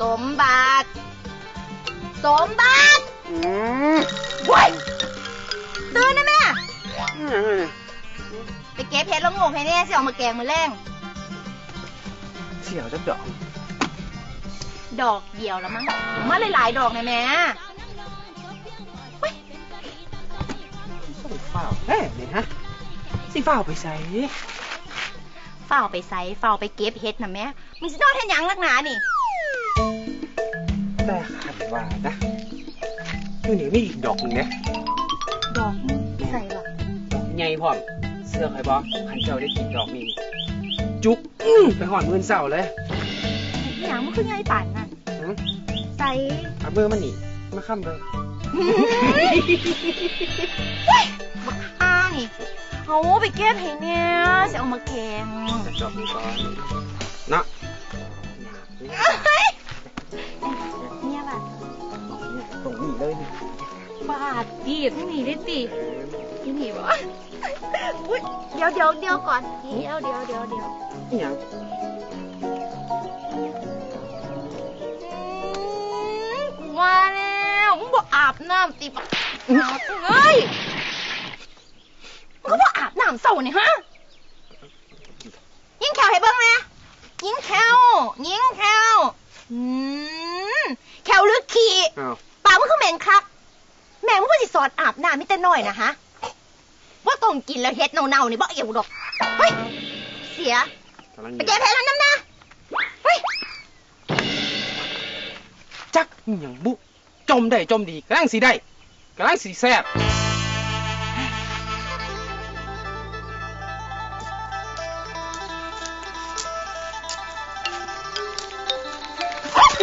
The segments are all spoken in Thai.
สมบัติ สมบัติอืมว้ยตื่นนะแม่ อืมไปเก็บเพชรแล้วงงให้แน่สิออกมาแกงมือแรงเสี่ยวจักดอก ดอกเดียวแล้วมั้งมาหลายๆดอกเลยแม่ส่งฝ้าวแท้นี่ฮะสิฝ้าวไปใส่เฝ้าไปใส่เฝ้าไปเก็บเฮ็ดนะแม่มึงสินอนเฮ็ดหยังนักหนานี่ แต่ขันว่านะอยู่นี่มีอีกดอกหนึงนะดอกใส่หรอดอกใหญ่พร้อมเสื้อใครบอกขันเจ้าได้กินดอกนี้จุกอื้อไปหอนมือเศร้าเลยหยังมันคือไงป่านนั่นหือใส่เอามือมันนี่มาค้ำเลยบักอ้านี่เอาไปเก็บให้เนี่ยสิเอามาแกงแต่ดอกนี้ก่อนเนาะ บาทดีบนี่ได้ตินี่นี่บ่อุ้ยเดี๋ยวเดี๋ยวเดี๋ยวก่อน เดี๋ยวเดี๋ยวเดี๋ยวเดี๋ยวนี่หยังกูว่าแล้วมึงบอกอาบน้ำติบอาบเฮ้ยมึงก็บอกอาบน้ำเศร้าเนี่ยฮะ ยิงแขวให้เบิ้งนะยิงแขวยิงแขวอืมแขวหรือขี่อ้าวปากมึงคือเหม็นครับ แม่มึงก็สิสอนอาบน้ำมิแต่น้อยนะฮะว่าต้องกินแล้วเฮ็ดเน่าๆนี่บ่เอี่ยวดอกเฮ้ยเสียกำลังอไปยู่แก้แพ้แล้วน้ำนะเฮ้ยจักอหย่างบุจมได้จมดีกำลังสีได้กำลังสีแซ่บ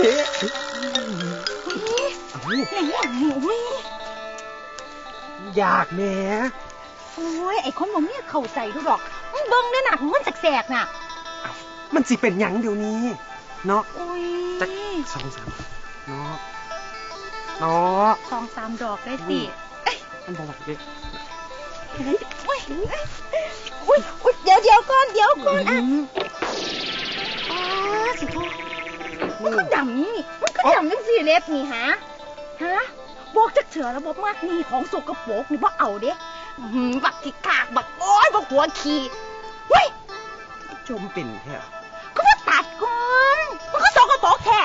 อย่างนี้อย่างนี้ อุ้ยอยากแหม่โอ้ยไอ้คนบ่มีเข้าใจดูดอกมึงเบิ่งเด้อน่ะมันแสกๆน่ะมันสิเป็นหยังเดี๋ยวนี้ เนาะอุ้ยจักสองสามเนาะเนาะสองสามดอกได้สิมันบอกว่าเด็กอุ้ยอุ้ยอุ้ยเดี๋ยวเดี๋ยวก่อนเดี๋ยวก่อนอะอ๋อสิโทษมันก็ดำนี่มันก็ดำจังสี่เล็บนี่ฮะฮะ บอกจักเถื่อแล้วบอกมากนี่ของสกปรกนี่บ่เอาเด้อื้อหือบักที่กากบักโอ้ยบักหัวขี้เว้ยจมเป็นแท้ก็มาตัดก่อนมันก็สกปรกแท้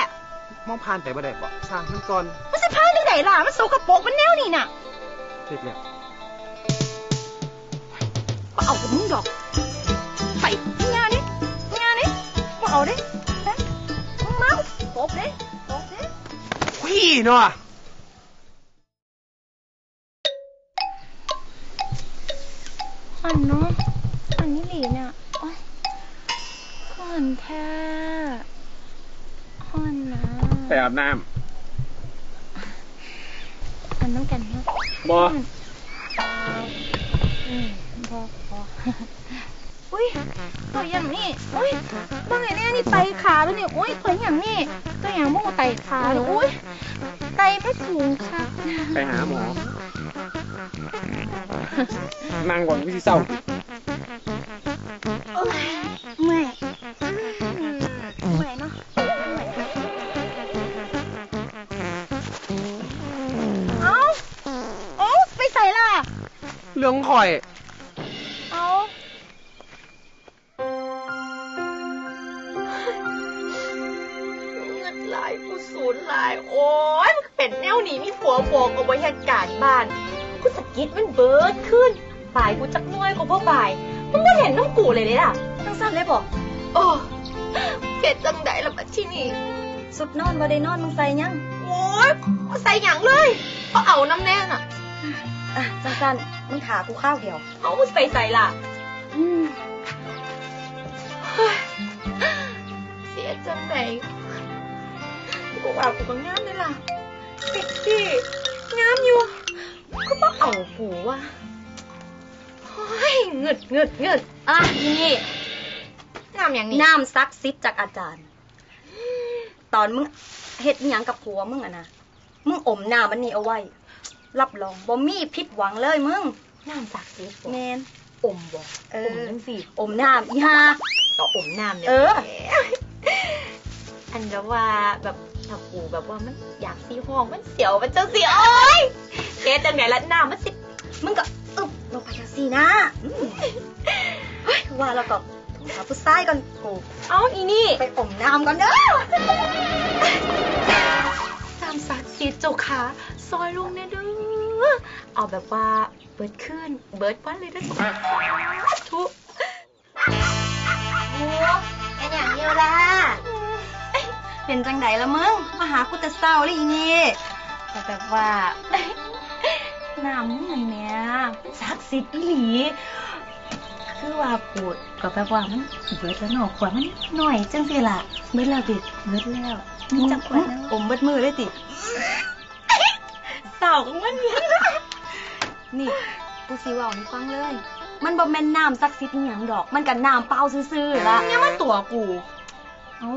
มองผ่านไปบ่ได้บ่สร้างมันก่อนมันสิพายได้ไหนล่ะมันสกปรกมันแนวนี่น่ะเสร็จแล้วบ่เอากับมึงดอกไปงานนี้งานนี้บ่เอาเด้ฮะมึงเมาตบเด้ตบเด้พี่เนาะ อันเนาะอันนี้หลีเนี่ยโอ๊ยก่อนแท้อ่อนนะไปอาบน้อันน้ำกันเนาะำบ่อืมพอพออุ้ยตัวอย่างนี้อุ้ยบางอย่างนี้นี่ไตขาแล้วเนี่ยอุ้ยตัวอย่างนี้ตัวอย่างโม่ไตขาเลยอุ้ยไตไม่สูงค่ะไปหาหมอ นั่งก่อนวิธีเศร้าโอ๊ยเมื่อยอืมเมื่อยเนาะเมื่อยเอาเอาไปใส่ล่ะ เรื่องข่อย เอา เงินหลายกูศูนย์หลาย โอ้ยมันเป็นแนวหนีมีผัวโบกเอาไว้เหตุการณ์บ้าน กูสะกิดมันเบิร์ดขึ้นบ่ายกูจักน้อยกูพ่อบ่ายมึงไม่เห็นน้องกูเลยเลยล่ะทั้งสั้นเลยบอกโอ้เผ็ดจังไดละบัดที่นี่สุดนอนบ่ได้นอนมึงใส่ยังโอ้ยบ่ใส่หยังเลยก็เอาน้ำแน่น่ะอะสั้นๆมึงถากูข้าวเดียวเอาใส่ใส่ล่ะอืมเฮ้ยเสียจังไหนกูว่ากูก็งามเลยล่ะเซ็กซี่งามอยู่ ก็บ่เอากูว่ะเฮ้ยเงึดเงึดเงึดอะนี่งามอย่างนี้น้ำซักซิดจากอาจารย์ ตอนมึงเฮ็ดอิหยังกับผัวมึงอะนะมึงอมน้ำมันนี่เอาไว้ รับรองบ่มีผิดหวังเลยมึงน้ำศักดิ์สิทธิ์แมบ่นอมบ่เอออ มจังสิอมน้ำอีห่าต่ออมน้ำเนี่ยเออ อัอันแบบว่าแบบ ถ้ากูแบบว่ามันอยากสีห้องมันเสียวมันจะเสียวโอ้ยเจ๊จังไหนละหน้ามันสิมึงก็อึบลงไปจังซี่นะอืมเฮ้ยว่าแล้วก็โทรหาผู้ชายก่อนกูเอ้าอีนี่ไปอมน้ำก่อนเด้อตามศักดิ์สิทธิ์เจ้าค่ะซอยลุงเนี่ยเด้อเอาแบบว่าเบิดขึ้นเบิดวันเลยเด้อเจ้าค่ะทุก โอ้เป็นอย่างเดียวล่ะ เป็นจังไดละมึงมาหากูแต่เศร้าเลยอีนี่แต่แบบว่าน้ำมึงอันเนี้ยศักดิ์สิทธิ์อีหลีคือว่าปูดก็แบบว่ามันเบิดแล้วเนาะขวดมันหน่อยจังสิล่ะเบิดแล้วดิเบิดแล้วมีจักขวดแล้วอมเบิดมือเลยติสาวของมันเนี่ยนี่กูสิเว่าให้ฟังเลย มันบ่แม่นน้ำซักซิดอหยังดอก มันกับน้ำเปล่าซื่อๆล่ะเนี่ยมันตัวกู เอา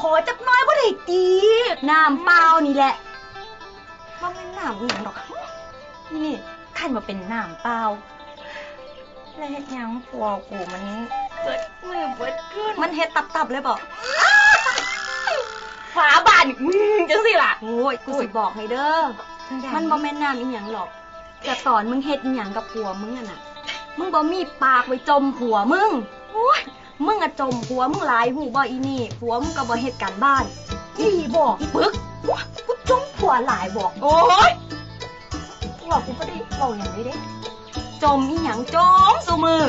ขอจักหน้อยบ่ได้ตีน้ำเปล่านี่แหละบ่แม่นน้ำอหยังดอก นี่ขันมาเป็นน้ำเปล่าแล้วเฮ็ดหยังผัวกูมันเบิดมือเบิดขึ้นมันเฮ็ดตับๆเลยบอกฝาบานอืมจังสิล่ะโอ้ยกูสิบอกให้เด้อมันบ่แม่นน้ำอีหยังหรอกแต่ตอนมึงเฮ็ดอีหยังกับผัวมึงอะน่ะมึงบ่มีปากไว้จมผัวมึงโอ้ย มึงอะจมผัวมึงหลายหูบ่อีนี่ผัวมึงก็บ่เฮ็ดการบ้านอีบอกอีปึกว้ากูจมผัวหลายบอกโอ้ยผัวกูก็ได้บอกอย่างนี้เด้จมอีหยังจมซุมือ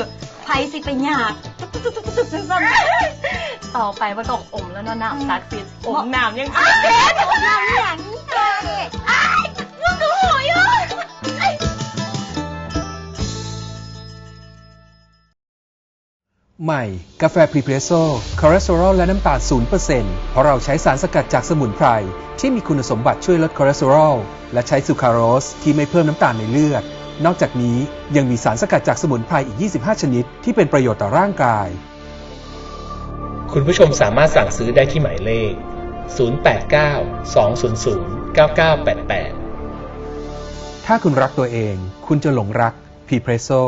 ไผสิไปยากซั่นต่อไปว่าต้องอมแล้วเนาะน้ำซักซิดอมน้ำยังไงๆจมน้ำอีหยังนี่เธอนี่มึงก็โหยอะ ใหม่ กาแฟพรีเพรสโซ่คอเลสเตอรอลและน้ำตาล 0%เพราะเราใช้สารสกัดจากสมุนไพร ที่มีคุณสมบัติช่วยลดคอเลสเตอรอล และใช้ซูครารสที่ไม่เพิ่มน้ำตาลในเลือด นอกจากนี้ยังมีสารสกัดจากสมุนไพรอีก 25 ชนิด ที่เป็นประโยชน์ต่อร่างกาย คุณผู้ชมสามารถสั่งซื้อได้ที่หมายเลข 089 200 9988 ถ้าคุณรักตัวเอง คุณจะหลงรักพรีเพรสโซ่